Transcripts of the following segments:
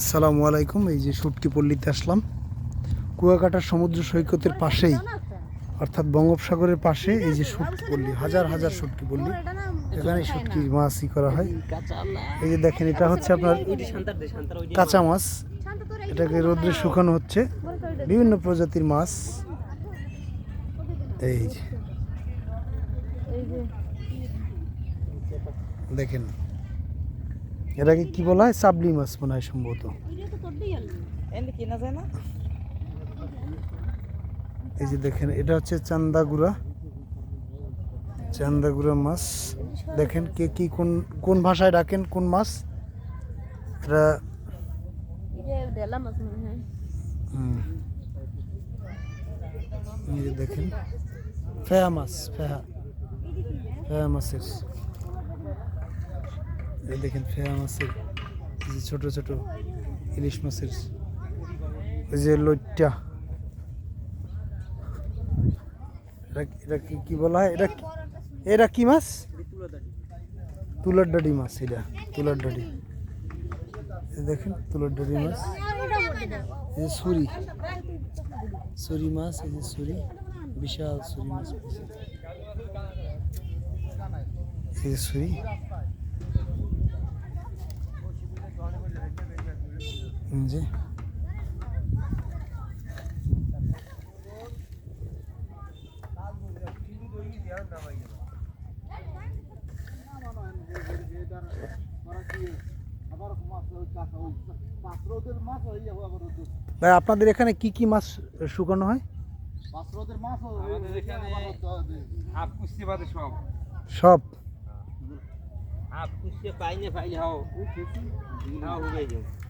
আসসালামু আলাইকুম, এই যে শুটকি পল্লীতে আসলাম। কুয়াকাটার সমুদ্র সৈকতের পাশেই, অর্থাৎ বঙ্গোপসাগরের পাশে এই যে শুটকি পল্লী, হাজার হাজার শুটকি পল্লী। এখানে শুটকি মাছই করা হয়। এই যে দেখেন, এটা হচ্ছে আপনার কাঁচা মাছ। এটাকে রোদ্রে শুকানো হচ্ছে। বিভিন্ন প্রজাতির মাছ। এই যে। দেখেন। এটাকে কি বলা হয়? সাবলি মাছ মনে হয় সম্ভবত। এই যে দেখেন এটা হচ্ছে চান্দাগুড়া। চান্দাগুড়া মাছ। দেখেন কে কি কোন কোন ভাষায় ডাকেন কোন মাছ? এটা হুম। এই যে দেখেন ফেয়া মাছ ফেয়া। ফেয়া মাছের। এই দেখেন ফেয়া মাছের যে ছোট ছোট ইলিশ মাছের এই যে লইট্টা। এটা এটা কি কি বলা হয়? এটা এটা কি মাছ? তুলার ডাডি মাছ এটা, তুলার ডাডি দেখেন তুলার ডাডি মাছ। এই সুরি সুরি মাছ, এই যে সুরি বিশাল সুরি মাছ। এই সুরি এই যে। ভাই আপনাদের এখানে কি কি মাছ শুকানো হয়? সব। সব?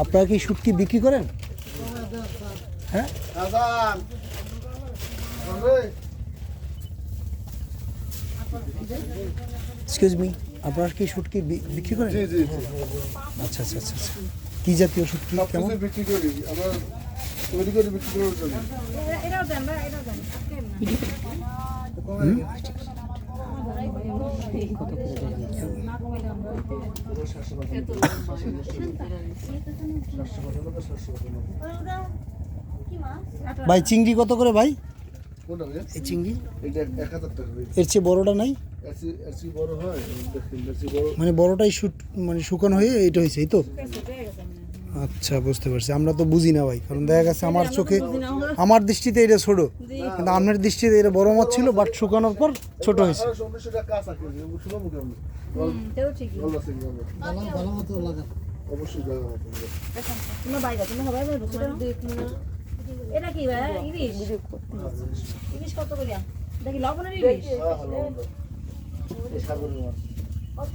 আপনারা কি শুটকি বিক্রি করেন? হ্যাঁ? এক্সকিউজ মি আপনারা কি শুটকি বিক্রি করেন? আচ্ছা আচ্ছা আচ্ছা আচ্ছা। কি জাতীয় শুটকি? কেমন? বিক্রি করি। আমরা তৈরি করে বিক্রি করার জন্য। ভাই চিংড়ি কত করে ভাই? এই চিংড়ি? এর চেয়ে বড়টা নাই? হয় মানে বড়টাই শুট মানে শুকানো হয়ে এটা হয়েছে এই তো? আচ্ছা বুঝতে পারছি। আমরা তো বুঝি না ভাই কারণ দেখা গেছে আমার চোখে আমার দৃষ্টিতে এটা ছোট। কিন্তু আপনার দৃষ্টিতে এটা বড় মাছ ছিল বাট শুকানোর পর ছোট হয়েছে। এটা কি ভাই ইলিশ? ইলিশ কত করে? দেখি লবণের ইলিশ? হ্যাঁ কত?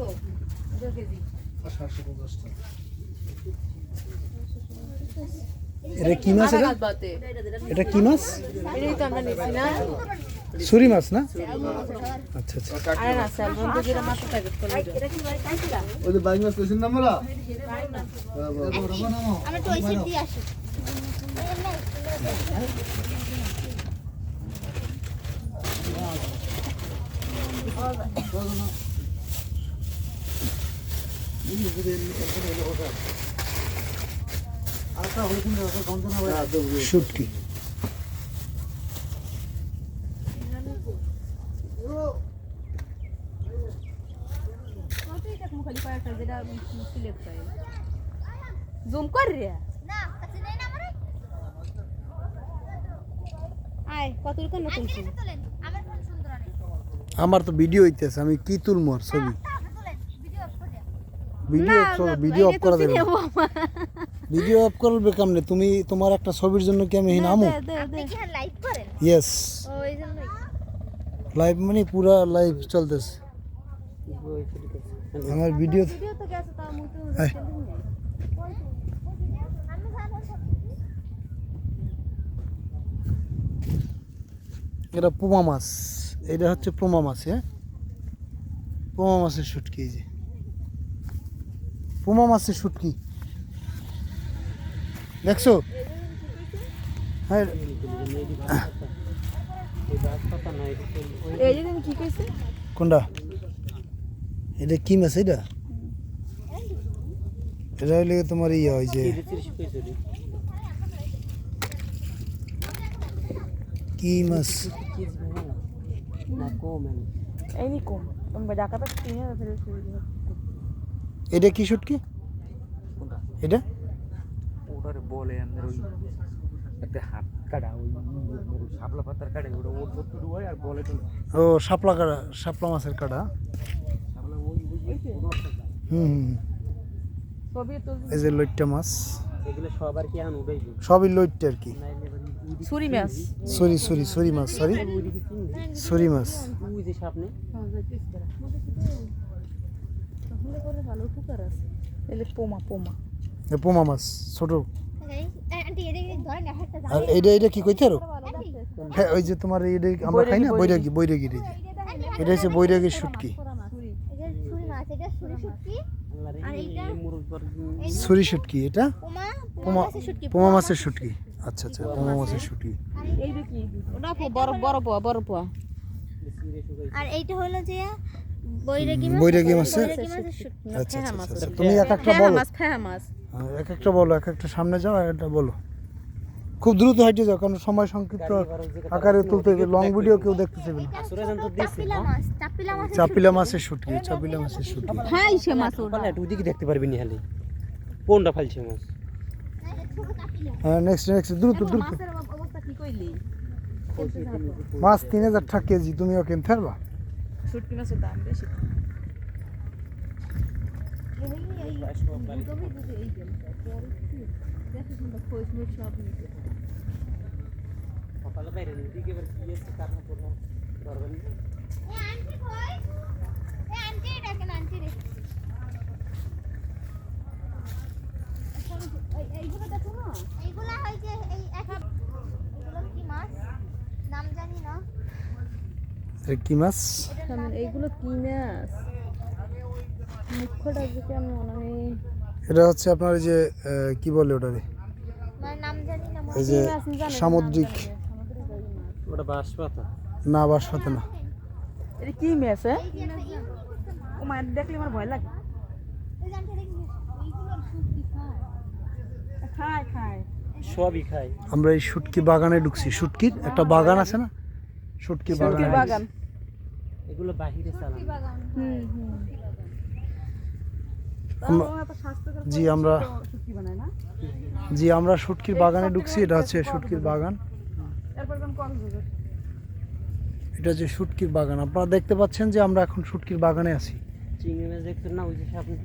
কেজি আর সাতশো পঞ্চাশ টাকা এটা কি মাছ এটা এটা কি মাছ সুরি মাছ না আচ্ছা আচ্ছা ওই যে বাইক মাছ পেয়েছেন না আমরা হ্যাঁ, বাবা। আমি তো ওই সিট দিয়ে আসি হ্যাঁ, দেবো, দেবো। শুটকি জুম কর রে। না কাছে নেই না আমারে। আয় কত রকম আমার তো ভিডিও হইতেছে আমি কি তুলবো আর ছবি? তাহলে ভিডিও অফ করে ভিডিও ভিডিও অফ করা দেবে ভিডিও অফ করবে কেমনে? তুমি তোমার একটা ছবির জন্য কি আমি নামো আপনি কি লাইভ করেন? ইয়েস লাইভ মানে পুরা লাইভ চলতেছে। আমার ভিডিও ভিডিও তো গেছে তাও মুই আমি জানো সব এটা পোমা মাছ। এটা হচ্ছে পোমা মাছ হ্যাঁ? পোমা মাছের শুটকি এই যে। পোমা মাছের শুটকি। দেখছো হ্যাঁ এই গাছ পাতা না এটা তো ওই এই যে তুমি কি কইছে কোনটা এটা কি মাছ এটা এটা হইলে তোমার ইয়ে ওই যে তিরিশ তিরিশ কইছে রে কি মাছ না কম মানে এই নি কম তুমি ডাকাটা কিনে ফেলে এটা কি শুটকি কোনটা এটা ওটারে বলে আমাদের ওই একটা হাত কাটা ওই শাপলা পাতার কাটে ওটা ওর শুরু হয় আর বলে ও শাপলা কাটা শাপলা মাছের কাটা হুম এই যে লইট্টা মাছ সবই লইট্টা আর কি ওই মাছ সরি সরি সরি মাছ সরি সরি মাছ করে পোমা পোমা পোমা মাছ ছোট। একটা আর এইটা এটা কি কইতে আরও? হ্যাঁ ওই যে তোমার এইটা আমরা খাই না বৈরাগী। বৈরাগীর এই এটা হচ্ছে বৈরাগীর শুটকি। ছুরি। মাছ শুটকি। এইটা? এটা? পোমা পোমা মাছের শুটকি পোমা মাছের শুটকি। আচ্ছা আচ্ছা পোমা মাছের শুটকি। আর এইটা হলো যে বৈরাগী মাছ বৈরাগী বৈরাগী শুটকি। আচ্ছা আচ্ছা, আচ্ছা। আচ্ছা। তুমি এক একটা বলো। মাছ মাছ। এক একটা বলো এক একটা সামনে যাও আর একটা বলো। খুব দ্রুত হাইটে যাও কারণ সময় সংক্ষিপ্ত আকারে তুলতে লং ভিডিও কেউ দেখতে চাইবে না। চাপিলা চাপিলা মাছের শুটকি। চাপিলা মাছের শুটকি। হাই সে মাছ ওটা। ওদিকে দেখতে পারবি নি খালি। কোনটা ফালছে মাছ? হ্যাঁ নেক্সট নেক্সট দ্রুত দ্রুত। মাছ তিন হাজার টাকা কেজি তুমিও কিনতে পারবা? শুটকি মাছের দাম বেশি। সকালে বাইরে ওদিকে এবার কি দরকার নেই আন্টি ডাকেন আন্টি রে এইগুলো দেখো না। এইগুলা হয় যে এই এক এগুলো কি মাছ? নাম জানি না কি মাছ এইগুলো কি মাছ মুখটা যে কেমন মনে হয় এটা হচ্ছে আপনার এই যে কি বলে ওটারে? মানে নাম জানি না এই যে সামুদ্রিক। ওটা বাঁশপাতা? না বাসপাতা না। এটা কি মাছ হ্যাঁ এই যে একটা ইউ করতে ও মা দেখলে আমার ভয় লাগে। খায়। খায় সবই আমরা এই শুটকি বাগানে ঢুকছি। শুটকির একটা বাগান আছে না? শুটকি বাগান। বাগান। এগুলো বাহিরে চালান হুম হুম। জি আমরা না? জি আমরা শুটকির বাগানে ঢুকছি এটা হচ্ছে শুটকির বাগান। এরপর কোন কক্সবাজার এটা হচ্ছে শুটকির বাগান। আপনারা দেখতে পাচ্ছেন যে আমরা এখন শুটকির বাগানে আছি। চিংড়ি মাছ দেখছেন না? ওই যে সামনে।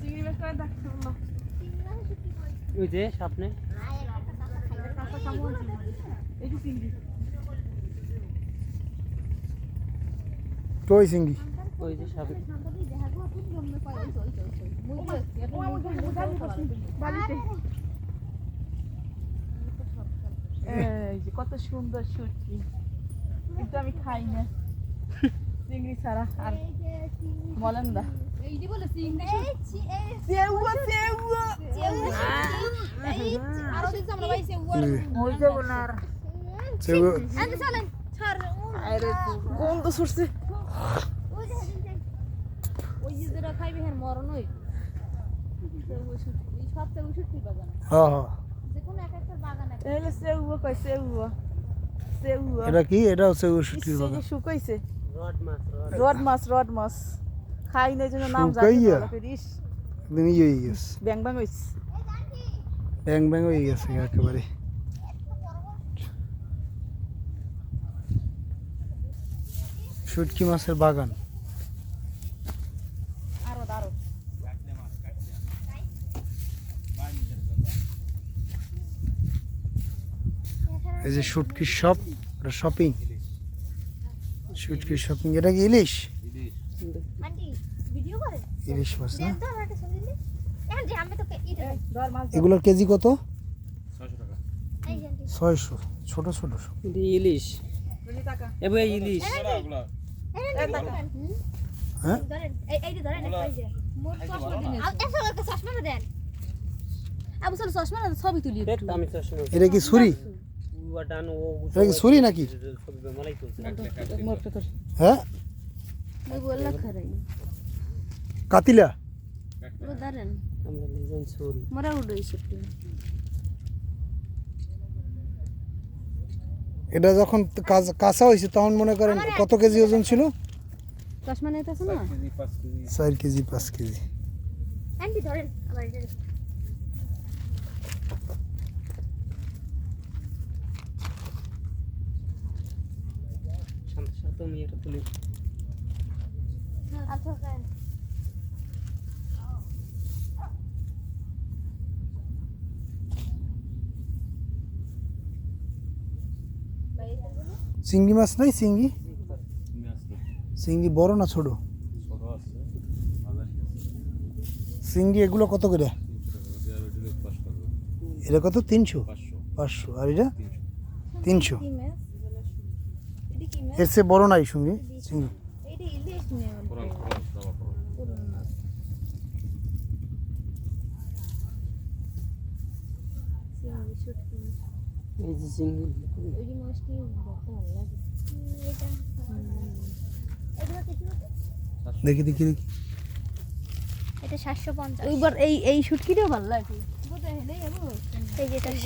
চিংড়ি মাছ করে দেখতে বলল ওই যে সামনে। কাঁচা কামড় এই যে চিংড়ি। ওই যে সামনে। কত সুন্দর শুটকি কিন্তু আমি খাই না। চিংড়ি ছাড়া আর বলেন না। গন্ধ ওই যে যেটা খাইবে হ্যাঁ মরণ হই এটা কি বাগান শুকাইছে রড মাছ রড রড মাছ রড মাছ খাই নাই জন্য নাম জানি না ইয়ে হয়ে গেছে ব্যাং ব্যাং হইছে ব্যাং ব্যাং হয়ে গেছে একেবারে। শুটকি মাছের বাগান। আরও আরও এই যে শুটকির শপ শপিং শুটকির শপিং এটা কি ইলিশ? আন্টি ভিডিও করে? ইলিশ মাছ না। এগুলোর কেজি কত। ছয়শো ছোট ছোট ইলিশ। এবার ইলিশ। হ্যাঁ? এটা কি ছুরি? ছুরি নাকি? হ্যাঁ? কাতিলা? এটা যখন কাঁচা- কাঁচা হয়েছে তখন মনে করেন কত কেজি ওজন ছিল? চার কেজি পাঁচ কেজি। ধরেন এটা তুলি আচ্ছা চিংড়ি মাছ নাই চিংড়ি চিংড়ি বড় না ছোট? চিংড়ি এগুলো কত করে? এটা কত? তিনশো? পাঁচশো। আর এটা? তিনশো। এর চেয়ে বড় নাই সঙ্গে। চিংড়ি এটা এই যে চিংড়ি। ভালো লাগে। এটা এগুলো কত দেখি দেখি দেখি। এটা সাতশো পঞ্চাশ। ওইবার এই এই শুটকিটাও ভালো লাগে।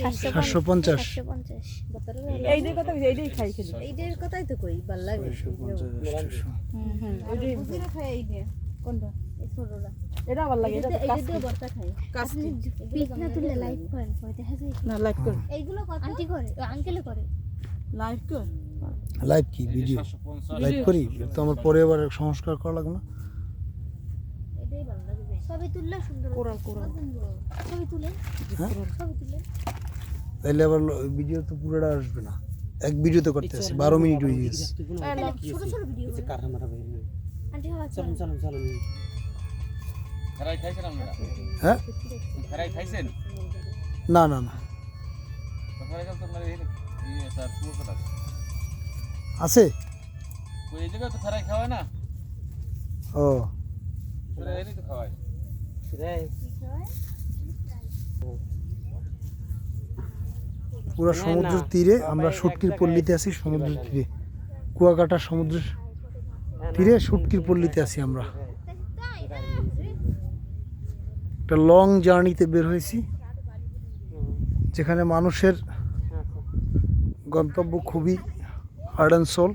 সাতশো সাতশো পঞ্চাশ। সাতশো পঞ্চাশ এই যে কথা এইটাই খাই খেলি। এইটার কথাই তো কই ভালো লাগে। হুম হুম এইটাই বুঝিরা খাই এই দিয়ে কোনটা? এটা ভালো লাগে এটা তো এটা কাস্কি। দিয়ে ভর্তা খাই। পিক না তুললে লাইভ করেন পরে দেখা যায়। না লাইক কর। এইগুলো কত? আন্টি করে আঙ্কেলে করে। লাইক কর? লাইভ কি? ভিডিও লাইভ করি? তো আমার পরে আবার সংস্কার করা লাগবে না? এটাই ভালো লাগে তুললে সুন্দর কোরাল কোরাল। ছবি তুলে হ্যাঁ? তুলে। আবার ভিডিও তো পুরোটা আসবে না। এক ভিডিওতে করতে আছে বারো মিনিট হয়ে গেছে। ছোট ছোট ভিডিও হ্যাঁ না? না না তো আছে। ওই জায়গায় তো খাওয়ায় না? ও। তো খাওয়ায়। পুরো সমুদ্রের তীরে আমরা শুটকির পল্লীতে আছি সমুদ্রের তীরে। কুয়াকাটা সমুদ্রের তীরে শুটকির পল্লীতে আছি আমরা। একটা লং জার্নিতে বের হয়েছি যেখানে মানুষের গন্তব্য খুবই হার্ড অ্যান্ড সোল